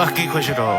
ਬਾਕੀ ਖੁਸ਼ ਰਹੋ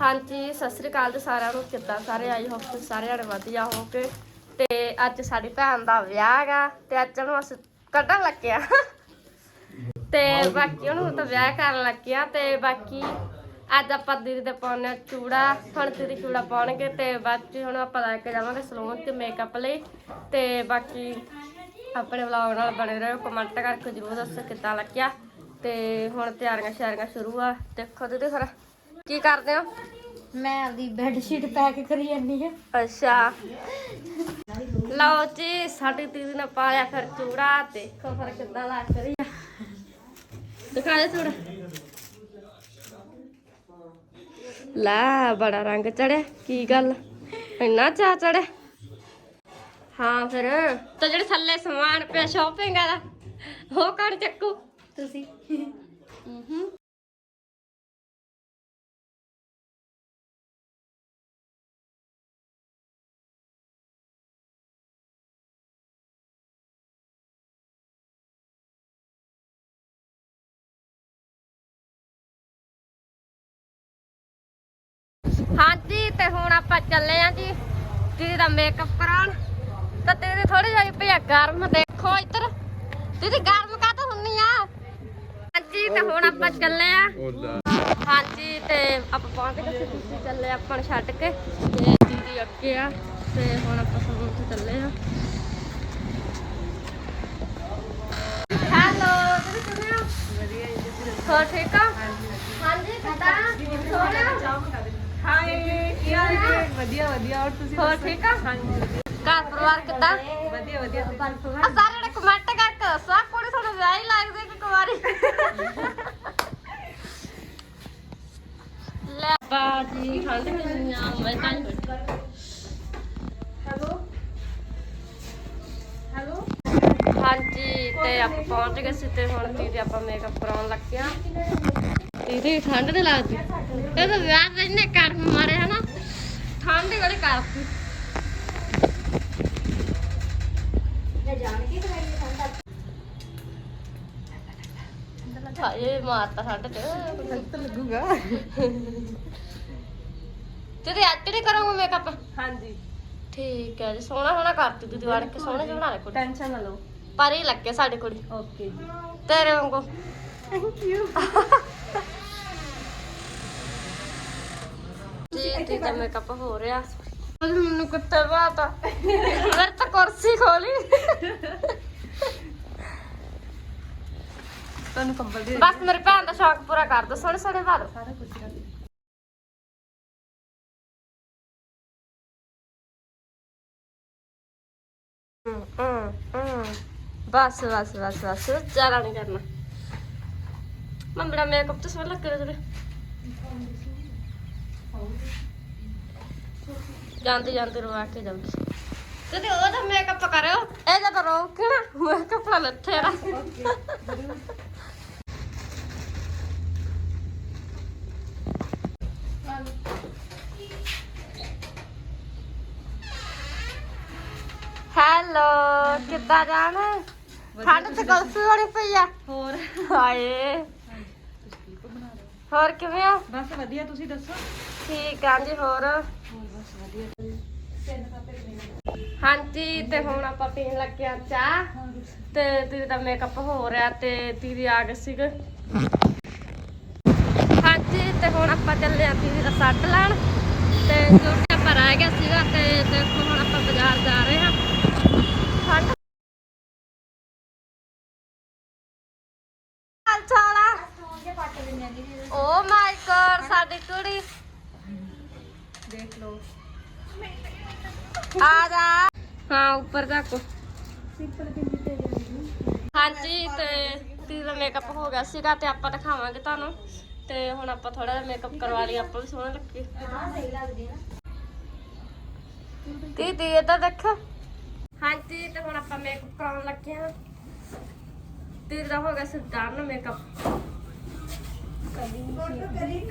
ਹਾਂਜੀ, ਸਤਿ ਸ੍ਰੀ ਅਕਾਲ ਜੀ ਸਾਰਿਆਂ ਨੂੰ। ਕਿੱਦਾਂ ਸਾਰੇ ਆਈ ਹੋਪ ਤੁਸੀਂ ਸਾਰੇ ਜਣੇ ਵਧੀਆ ਹੋਗੇ ਤੇ ਅੱਜ ਸਾਡੀ ਭੈਣ ਦਾ ਵਿਆਹ ਹੈਗਾ ਤੇ ਅੱਜ ਨੂੰ ਅਸੀਂ ਕੱਢਣ ਲੱਗਿਆ ਤੇ ਬਾਕੀ ਉਹਨੂੰ ਤਾਂ ਵਿਆਹ ਕਰਨ ਲੱਗਿਆ ਤੇ ਬਾਕੀ ਅੱਜ ਆਪਾਂ ਦੀਦੀ ਦੇ ਪਾਉਣੇ ਚੂੜਾ। ਹੁਣ ਦੀਦੀ ਚੂੜਾ ਪਾਉਣਗੇ ਤੇ ਬਾਕੀ ਹੁਣ ਆਪਾਂ ਲੈ ਕੇ ਜਾਵਾਂਗੇ ਸਲੂਨ ਤੇ ਮੇਕਅਪ ਲਈ। ਤੇ ਬਾਕੀ ਆਪਣੇ ਵਲੌਗ ਨਾਲ ਬਣੇ ਰਹੋ ਕਮੈਂਟ ਕਰਕੇ ਜਰੂਰ ਦੱਸੋ ਕਿੱਦਾਂ ਲੱਗਿਆ। ਤੇ ਹੁਣ ਤਿਆਰੀਆਂ ਸ਼ਿਆਰੀਆਂ ਸ਼ੁਰੂ ਆ। ਦੇਖੋ ਦੀਦੀ ਫਿਰ ਕੀ ਕਰਦੇ ਹੋ? ਮੈਂ ਆਪਦੀ ਬੈੱਡ ਸ਼ੀਟ ਪੈਕ ਕਰੀ ਜਾਂਦੀ ਆ ਅੱਛਾ। ਲਓ ਜੀ ਸਾਡੀ ਦੀਦੀ ਨੇ ਪਾਇਆ ਫਿਰ ਚੂੜਾ। ਦੇਖੋ ਫਿਰ ਕਿੱਦਾਂ ਲੱਗ ਰਹੀ ਆ। ਦਿਖਾ ਦੇ ਚੂੜਾ। ਲੈ ਬੜਾ ਰੰਗ ਚੜਿਆ ਕੀ ਗੱਲ? ਇੰਨਾ ਚਾ ਚੜਿਆ। ਹਾਂ ਫਿਰ। ਤਾਂ ਜਿਹੜੇ ਥੱਲੇ ਸਮਾਨ ਪਿਆ ਸ਼ਾਪਿੰਗ ਵਾਲਾ ਉਹ ਕਣ ਚੱਕੂ? ਤੁਸੀਂ। ਹੂੰ ਹਾਂਜੀ ਤੇ ਹੁਣ ਆਪਾਂ ਚੱਲੇ ਆਂ ਜੀ ਦੀਦੀ ਦਾ ਮੇਕਅਪ ਕਰਾਉਣ। ਤਾਂ ਤੇਰੀ ਥੋੜੀ ਜਿਹੀ ਭਈਆ ਗਰਮ ਦੇਖੋ ਇੱਧਰ। ਦੀਦੀ ਗਰਮ ਕਾ ਤਾਂ ਹੁੰਨੀ ਆ? ਹਾਂਜੀ ਤੇ ਹੁਣ ਆਪਾਂ ਚੱਲੇ ਆ। ਹਾਂਜੀ ਤੇ ਆਪਾਂ ਪਹੁੰਚ ਗਏ ਤੁਸੀਂ ਚੱਲੇ ਆਪਾਂ ਨੂੰ ਛੱਡ ਕੇ। ਤੇ ਦੀਦੀ ਅੱਗੇ ਆ ਤੇ ਹੁਣ ਆਪਾਂ ਸਭ ਉੱਥੇ ਚੱਲੇ ਆ। ਹੈਲੋ ਤੁਸੀਂ ਕਿਵੇਂ ਹੋ? ਵਧੀਆ ਜੀ ਤੁਸੀਂ ਹੋਰ ਠੀਕ ਆ ਹਾਂਜੀ ਕਿੱਦਾਂ? ਸੋਹਣਾ ਹਾਏ। ਕੀ ਹਾਲ ਹੈ ਵਧੀਆ ਵਧੀਆ। ਔਰ ਤੁਸੀਂ ਹੋਰ ਠੀਕ ਆ ਹਾਂਜੀ ਘਰ ਪਰਿਵਾਰ ਕਿੱਦਾਂ? ਵਧੀਆ ਵਧੀਆ। ਆ ਸਾਰੇ ਨੇ ਕਮੈਂਟ ਕਰਕੇ ਦੱਸੋ ਆਹ ਕੁੜੀ ਤੁਹਾਨੂੰ ਵਿਆਹ ਹੀ ਲੱਗਦੀ ਕਿ ਕੁਵਾਰੀ ਲੈ ਬਾਜੀ ਠੰਡ ਕਿੰਨੀ ਆ ਮੈਂ ਤਾਂ? ਹੈਲੋ? ਹੈਲੋ? ਹਾਂਜੀ ਤੇ ਆਪਾਂ ਪਹੁੰਚ ਗਏ ਸੀ ਤੇ ਹੁਣ ਦੀਦੀ ਆਪਾਂ ਮੇਕਅਪ ਕਰਾਉਣ ਲੱਗੇ ਆ ਦੀਦੀ ਠੰਡ ਨਹੀਂ ਲੱਗਦੀ? ਇਹ ਤਾਂ ਵਿਆਹ ਦੇ ਇੰਨੇ ਕਰਮ ਮਾਰੇ ਹਨਾ ਠੰਡ ਹੀ ਬੜੀ ਕਰਤੀ ਮੈਂ ਜਾਣ ਕੇ ਕਰਾਈ ਠੰਡਾ ਹਾਏ ਮਾਰਤਾ ਚ। ਤਾਂ ਲੱਗੂਗਾ। ਤੇ ਅੱਜ ਨਹੀਂ ਕਰੋਗੇ ਮੇਕਅਪ ਹਾਂਜੀ। ਠੀਕ ਹੈ ਜੀ ਸੋਹਣਾ ਸੋਹਣਾ ਕਰਤੀ ਦੀਦੀ ਵਾੜ ਕੇ ਸੋਹਣੇ ਜਿਹੇ ਬਣਾ ਲੈ ਕੁੜੀ। ਟੈਨਸ਼ਨ ਨਾ ਲਓ। ਪਰ ਹੀ ਲੱਗੇ ਸਾਡੇ ਕੁੜੀ ਓਕੇ ਜੀ। ਤੇਰੇ ਵਾਂਗੂ। ਥੈਂਕ ਯੂ ਜੀ ਤੇ ਤਾਂ ਮੇਕਅਪ ਹੋ ਰਿਹਾ। ਮੈਨੂੰ ਕੁੱਤੇ ਬਾਤਾ ਮੇਰੇ ਤਾਂ ਕੁਰਸੀ ਖੋਲੀ। ਤੁਹਾਨੂੰ ਕੰਬਲ ਦੇ ਬਸ ਮੇਰੇ ਭੈਣ ਦਾ ਸ਼ੌਕ ਪੂਰਾ ਕਰ ਦੋ ਸੋਹਣੇ ਸੋਹਣੇ ਪਾ ਦੋ ਸਾਰਾ ਕੁਝ ਕਰ ਹਮ, ਹਮ, ਹਮ। ਬਸ ਬਸ ਬਸ ਬਸ ਜ਼ਿਆਦਾ ਨਹੀਂ ਕਰਨਾ। ਮੈਂ ਮੇਰਾ ਮੇਕਅਪ ਤਾਂ ਸੋਹਣਾ ਲੱਗ ਰਿਹਾ ਤੇਰੇ। ਜਾਂਦੇ ਜਾਂਦੇ ਰਵਾ ਕੇ ਜਾਊਗੀ ਉਹਦਾ ਮੇਕਅਪ ਇਹਦਾ ਤਾਂ ਮੇਕਅਪ ਨਾਲ ਹੈਲੋ ਕਿੱਦਾਂ ਜਾਣ? ਠੰਡ ਤੇ ਕੁਲਫੀ ਬਣੀ ਪਈ ਆ। ਹੋਰ। ਹਾਏ। ਹੋਰ ਕਿਵੇਂ ਆ ਬਸ ਵਧੀਆ ਤੁਸੀਂ ਦੱਸੋ? ਠੀਕ ਆ ਜੀ ਹੋਰ ਬਸ ਵਧੀਆ। ਹਾਂਜੀ, ਤੇ ਹੁਣ ਆਪਾਂ ਪੀਣ ਲੱਗੇ ਆ ਚਾਹ। ਤੇ ਦੀਦੀ ਦਾ ਮੇਕਅਪ ਹੋ ਰਿਹਾ ਤੇ ਦੀਦੀ ਆ ਗਏ ਸੀਗੇ। ਹਾਂਜੀ, ਤੇ ਹੁਣ ਆਪਾਂ ਚੱਲੇ ਆ ਦੀਦੀ ਦਾ ਸੱਟ ਲੈਣ। ਤੇ ਜੋ ਕਿ ਆਪਾਂ ਗਿਆ ਸੀਗਾ ਤੇ ਦੇਖੋ ਹੁਣ ਆਪਾਂ ਬਾਜ਼ਾਰ ਜਾ ਰਹੇ ਹਾਂ। ਠੰਡ ਹਾਲ ਚਾਲ ਆ? ਓ ਮਾਈ ਗॉड ਸਾਡੀ ਕੁੜੀ। ਦੇਖ ਲਓ। ਆ ਜਾ ਹਾਂ ਉੱਪਰ ਤੱਕ। ਸਿੰਪਲ ਪਿੰਡੀ ਤੇ ਹਾਂਜੀ ਤੇ ਦਾ ਮੇਕਅਪ ਹੋ ਗਿਆ ਸੀਗਾ ਤੇ ਆਪਾਂ ਦਿਖਾਵਾਂਗੇ ਤੁਹਾਨੂੰ। ਤੇ ਹੁਣ ਆਪਾਂ ਥੋੜਾ ਜਿਹਾ ਮੇਕਅਪ ਕਰਵਾ ਲਈ ਆਪਾਂ ਵੀ ਸੋਹਣੇ ਲੱਗੇ। ਹਾਂ ਸਹੀ ਲੱਗਦੀ ਆ ਦੀਦੀ ਇਹਦਾ ਦੇਖੋ। ਹਾਂਜੀ ਤੇ ਹੁਣ ਆਪਾਂ ਮੇਕਅਪ ਕਰਾਉਣ ਲੱਗੇ ਹਾਂ। ਦਾ ਹੋ ਗਿਆ ਸੀ ਡਨ ਮੇਕਅਪ ਕਿੱਥੇ ਬੇਰ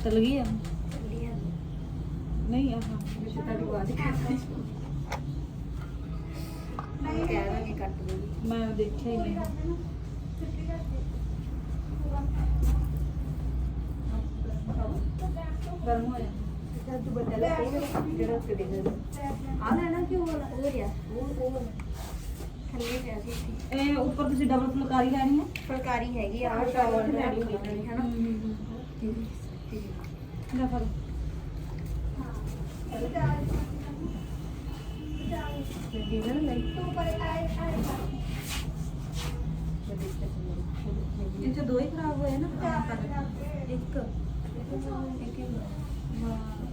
ਕੁਝ ਨਹੀਂ ਕਰੀਮ ਪਿੰਕ ਦੀ ਕਰ ਤੇ ਨਾ ਤੇ ਸਕੀ ਮਾਮਾ ਤੇ ਤਲ ਗਈ ਆ ਨਹੀਂ ਆਹ ਤੁਹਾਡੀ ਆਵਾਜ਼ ਮੈਂ ਦੇਖਿਆ ਹੀ ਨਹੀਂ ਗਰਮ ਹੋਇਆ ਇਹ ਉੱਪਰ ਤੁਸੀਂ ਡਬਲ ਫੁਲਕਾਰੀ ਲੈਣੀ ਹੈ ਫੁਲਕਾਰੀ ਹੈਗੀ ਆ ਸ਼ਾਵਲ ਲੈਣੀ ਹੋਈ ਹੈ ਨਾ ਲੈ ਫੜ ਇਹ ਚ ਦੋ ਹੀ ਖਰਾਬ ਹੋਏ ਨਾ ਇੱਕ ਇੱਕ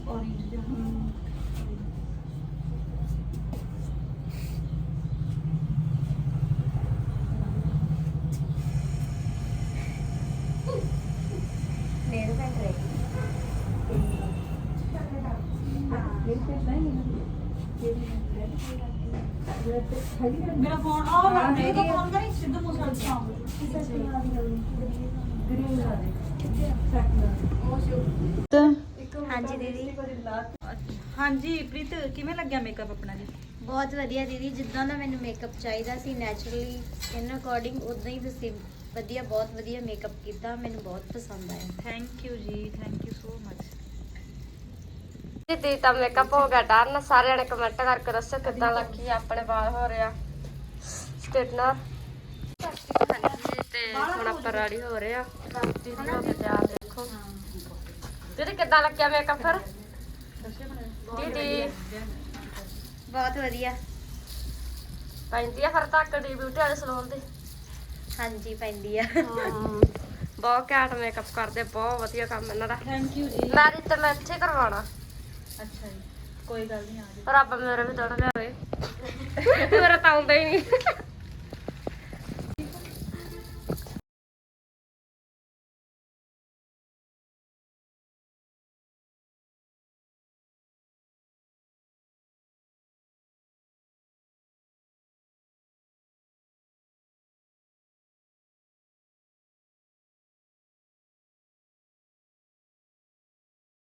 orange ਜਿਹਾ ਨਾ। ਨੇਲ ਪੈਂਟ ਰਹੇਗੀ ਮੇਰਾ ਫੋਨ ਆ ਰਿਹਾ ਮੇਰਾ ਫੋਨ ਕਰੀ ਸਿੱਧੂ ਮੂਸੇ ਵਾਲੇ ਸੌਂਗ ਹਾਂਜੀ ਦੀਦੀ। ਹਾਂਜੀ ਪ੍ਰੀਤ ਕਿਵੇਂ ਲੱਗਿਆ ਮੇਕਅਪ ਆਪਣਾ ਜੀ? ਬਹੁਤ ਵਧੀਆ ਦੀਦੀ ਜਿੱਦਾਂ ਦਾ ਮੈਨੂੰ ਮੇਕਅਪ ਚਾਹੀਦਾ ਸੀ ਨੈਚੁਰਲੀ ਸਕਿਨ ਅਕੋਰਡਿੰਗ ਉਦਾਂ ਹੀ ਤੁਸੀਂ ਵਧੀਆ ਬਹੁਤ ਵਧੀਆ ਮੇਕਅਪ ਕੀਤਾ ਮੈਨੂੰ ਬਹੁਤ ਪਸੰਦ ਆਇਆ। Thank you ji thank you so much ਦੀਦੀ ਤਾਂ ਮੇਕਅਪ ਹੋ ਗਿਆ ਡਨ ਸਾਰਿਆਂ ਨੇ ਕਮੈਂਟ ਕਰਕੇ ਦੱਸੋ ਕਿੱਦਾਂ ਲੱਗੀ ਆਪਣੇ ਵਾਲ ਹੋ ਰਿਹਾ ਸਟੇਟਨਰ ਤੇ ਹੁਣ ਆਪਾਂ ਰੈਡੀ ਹੋ ਰਹੇ ਦੀਦੀ ਕੇ ਤਿਆਰ ਦੇਖੋ। ਦੀਦੀ ਕਿੱਦਾਂ ਲੱਗਿਆ ਮੇਕਅਪ ਫਿਰ? ਦੀਦੀ। ਬਹੁਤ ਵਧੀਆ। ਪੈਂਦੀ ਆ ਫਿਰ ਤੱਕ ਦੀ ਬਿਊਟੀ ਵਾਲੇ ਸਲੂਨ ਦੀ। ਹਾਂਜੀ ਪੈਂਦੀ ਆ। ਬਹੁਤ ਘੈਂਟ ਮੇਕਅਪ ਕਰਦੇ ਬਹੁਤ ਵਧੀਆ ਕੰਮ ਇਹਨਾਂ ਦਾ। Thank you ji. ਮੈਰਿਜ ਤੇ ਮੈਂ ਇੱਥੇ ਕਰਵਾਉਣਾ। ਅੱਛਾ ਜੀ, ਕੋਈ ਗੱਲ ਨਹੀਂ ਆ ਜਾਓ। ਰੱਬ ਮੇਰਾ ਵੀ ਥੋੜਾ ਲਿਆਵੇ। ਮੇਰਾ ਤਾਂ ਆਉਂਦਾ ਹੀ ਨਹੀਂ।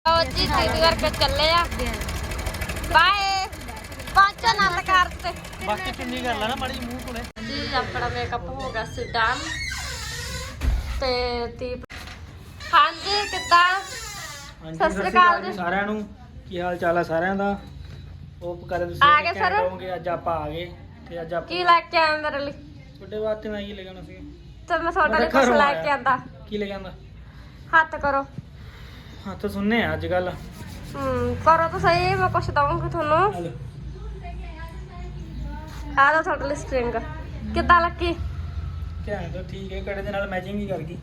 ਜੀ ਦੀਦੀ ਕਰਕੇ ਚੱਲੇ ਆ। ਬਾਏ। ਪਹੁੰਚੋ ਨਾਲ ਕਰ ਤੇ। ਬਾਕੀ ਚੁੰਨੀ ਕਰ ਲੈਣਾ ਮਾੜੀ ਜਿਹੀ ਮੂੰਹ ਕੋਲੇ ਜੀ ਆਪਣਾ ਮੇਕਅਪ ਹੋ ਗਿਆ ਸੀ ਡਨ ਤੇ ਦੀਪ ਹਾਂਜੀ ਕਿੱਦਾਂ? ਹਾਂਜੀ ਸਤਿ ਸ੍ਰੀ ਅਕਾਲ ਜੀ। ਸਾਰਿਆਂ ਨੂੰ। ਕੀ ਹਾਲ ਚਾਲ ਆ ਸਾਰਿਆਂ ਦਾ? ਉਹ ਕਰੇ ਤੁਸੀਂ ਆ ਗਏ ਸਰ? ਕਹੋਗੇ ਅੱਜ ਆਪਾਂ ਆ ਗਏ। ਤੇ ਅੱਜ ਆਪਾਂ ਕੀ ਲੈ ਕੇ ਆਇਆ ਮੇਰੇ ਲਈ? ਤੁਹਾਡੇ ਵਾਸਤੇ ਮੈਂ ਕੀ ਲੈ ਜਾਣਾ ਸੀ। ਤੇ ਮੈਂ ਤੁਹਾਡੇ ਲਈ ਮੈਂ ਤਾਂ ਕੁਝ ਘਰੋਂ ਲੈ ਆਇਆ। ਕੇ ਆਂਦਾ। ਕੀ ਲੈ ਜਾਂਦਾ ਹੱਥ ਕਰੋ। ਹੱਥ ਸੁਣਨੇ ਆ ਅੱਜ ਕੱਲ ਹੂੰ ਕਰੋ ਤਾਂ ਸਹੀ ਮੈਂ ਕੁਝ ਦਵਾਂਗੀ ਤੁਹਾਨੂੰ। ਆ ਲਓ ਤੁਹਾਡੇ ਲਈ ਸਟ੍ਰਿੰਗ ਕਿੱਦਾਂ ਲੱਗੀ? ਧਿਆਨ ਦਿਓ ਠੀਕ ਹੈ ਕੜੇ ਦੇ ਨਾਲ ਮੈਚਿੰਗ ਹੀ ਕਰ ਗਈ।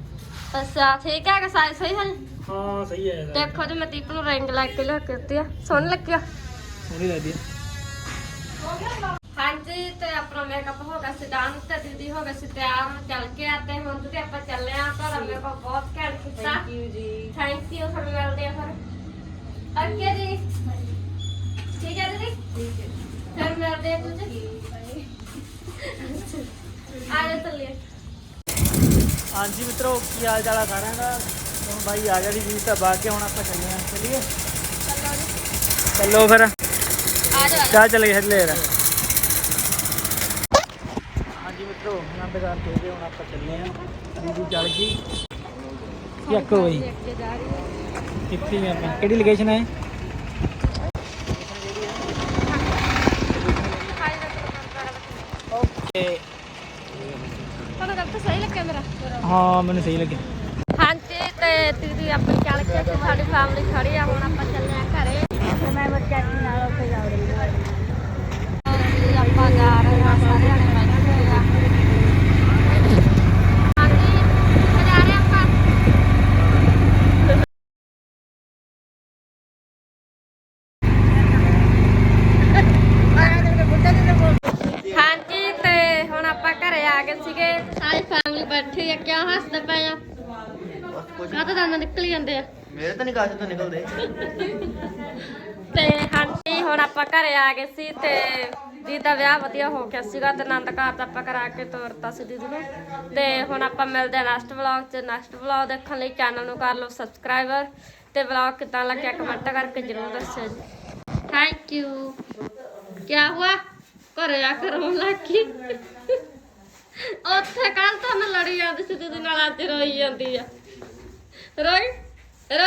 ਅੱਛਾ ਠੀਕ ਹੈ ਕਿ ਸਾਈਜ਼ ਸਹੀ ਹੈ? ਹਾਂ ਸਹੀ ਹੈ। ਦੇਖੋ ਜੀ ਮੈਂ ਦੀਪ ਨੂੰ ਰਿੰਗ ਲੈ ਕੇ ਲਿਆ ਕੇ ਦਿੱਤੀ ਆ। ਸੋਹਣੀ ਲੱਗੀ ਆ ਸੋਹਣੀ ਲੱਗਦੀ ਹੈ ਹਾਂਜੀ ਤੇ ਆਪਣਾ ਮੇਕਅਪ ਹੋ ਗਿਆ ਸੀ ਡਨ ਤੇ ਦੀਦੀ ਹੋ ਗਏ ਸੀ ਤਿਆਰ ਚੱਲ ਕੇ ਆ ਤੇ ਹੁਣ ਤੇ ਆਪਾਂ ਚੱਲੇ ਆ ਪਰ ਮੇਰੇ ਕੋਲ ਬਹੁਤ ਘੈਂਟ ਕੀਤਾ। ਥੈਂਕ ਯੂ ਜੀ। ਥੈਂਕ ਯੂ ਫਿਰ ਮਿਲਦੇ ਆ ਫਿਰ। ਓਕੇ ਜੀ। ਠੀਕ ਹੈ ਦੀਦੀ? ਠੀਕ ਹੈ। ਫਿਰ ਮਿਲਦੇ ਆ ਤੁਸੀਂ। ਆ ਜਾ ਚੱਲੀਏ। ਹਾਂਜੀ ਮਿੱਤਰੋ ਕੀ ਹਾਲ ਚਾਲ ਆ ਸਾਰਿਆਂ ਦਾ? ਹੁਣ ਬਾਈ ਆ ਗਿਆ ਦੀ ਜੀ ਤਾਂ ਬਾਅਦ ਕੇ ਹੁਣ ਆਪਾਂ ਚੱਲੇ ਆ ਚਲਿਏ। ਚੱਲੋ ਫਿਰ। ਆ ਜਾ ਚੱਲ ਚੱਲੇ ਹੱਲੇ ਯਾਰ ਹਾਂਜੀ ਮਿੱਤਰੋ ਆਨੰਦਗਾਰ ਤੋਂ ਗਏ ਹੁਣ ਆਪਾਂ ਚੱਲੇ ਆ ਦੀਦੀ ਚੱਲ ਗਈ ਕੀ ਆਖੋ ਬਈ ਕਿੱਥੇ ਆ ਆਪਾਂ ਕਿਹੜੀ ਲੋਕੇਸ਼ਨ ਹੈ ਓਕੇ ਤੁਹਾਨੂੰ ਗੱਪ ਸਹੀ ਲੱਗਿਆ ਮੇਰਾ। ਹਾਂ ਮੈਨੂੰ ਸਹੀ ਲੱਗਿਆ। ਹਾਂਜੀ ਤੇ ਦੀਦੀ ਆਪਣੀ ਚੱਲ ਕੇ ਤੇ ਸਾਡੀ ਫੈਮਿਲੀ ਖੜੀ ਆ ਹੁਣ ਆਪਾਂ ਚੱਲੇ ਆ ਘਰੇ ਤੇ ਮੈਂ ਬੱਚਾ ਜੀ ਨਾਲ ਉੱਥੇ ਜਾ ਰਹੀ ਹਾਂ ਆਪਾਂ ਜਾ ਰਹੇ ਹਾਂ ਸਾਰੇ ਜਣੇ ਬੈਠੇ ਹੋਏ ਆ ਹਾਂਜੀ ਕਿੱਥੇ ਜਾ ਰਹੇ ਆਪਾਂ ਹਾਂਜੀ ਤੇ ਹੁਣ ਆਪਾਂ ਘਰੇ ਆ ਗਏ ਸੀਗੇ। ਸਾਰੀ ਫੈਮਿਲੀ ਬੈਠੀ ਆ ਕਿਉਂ ਹੱਸਦੇ ਪਏ ਆ? ਕਾਹ ਤਾਂ ਦੰਦ ਨਿਕਲ ਜਾਂਦੇ ਆ? ਮੇਰੇ ਤਾਂ ਨਹੀਂ ਕਾਸ਼ ਤੋਂ ਨਿਕਲਦੇ। ਤੇ ਹਾਂਜੀ ਹੁਣ ਆਪਾਂ ਘਰੇ ਆ ਗਏ ਸੀ ਤੇ ਦੀਦੀ ਦਾ ਵਿਆਹ ਵਧੀਆ ਹੋ ਗਿਆ ਸੀਗਾ ਤੇ ਆਨੰਦ ਕਾਰਜ ਆਪਾਂ ਕਰਾ ਕੇ ਤੋਰਤਾ ਸੀ ਦੀਦੀ ਨੂੰ। ਤੇ ਹੁਣ ਆਪਾਂ ਮਿਲਦੇ ਆ ਨੈਕਸਟ ਵਲੌਗ 'ਚ। ਨੈਕਸਟ ਵਲੌਗ ਦੇਖਣ ਲਈ ਚੈਨਲ ਨੂੰ ਕਰ ਲਓ ਸਬਸਕ੍ਰਾਈਬਰ ਤੇ ਵਲੌਗ ਕਿਦਾਂ ਲੱਗਿਆ ਕਮੈਂਟ ਕਰਕੇ ਜਰੂਰ ਦੱਸਿਓ ਜੀ। ਥੈਂਕ ਯੂ ਕੀ ਹੁਆ? ਘਰੇ ਆ ਕੇ ਰੋਣ ਲੱਗੀ ਉੱਥੇ ਕੱਲ ਤਾਂ ਲੜੀ ਜਾਂਦੀ ਸੀ ਦੀਦੀ ਨਾਲ ਅੱਜ ਰੋਈ ਜਾਂਦੀ ਆ। ਰੋਈ? ਰੋ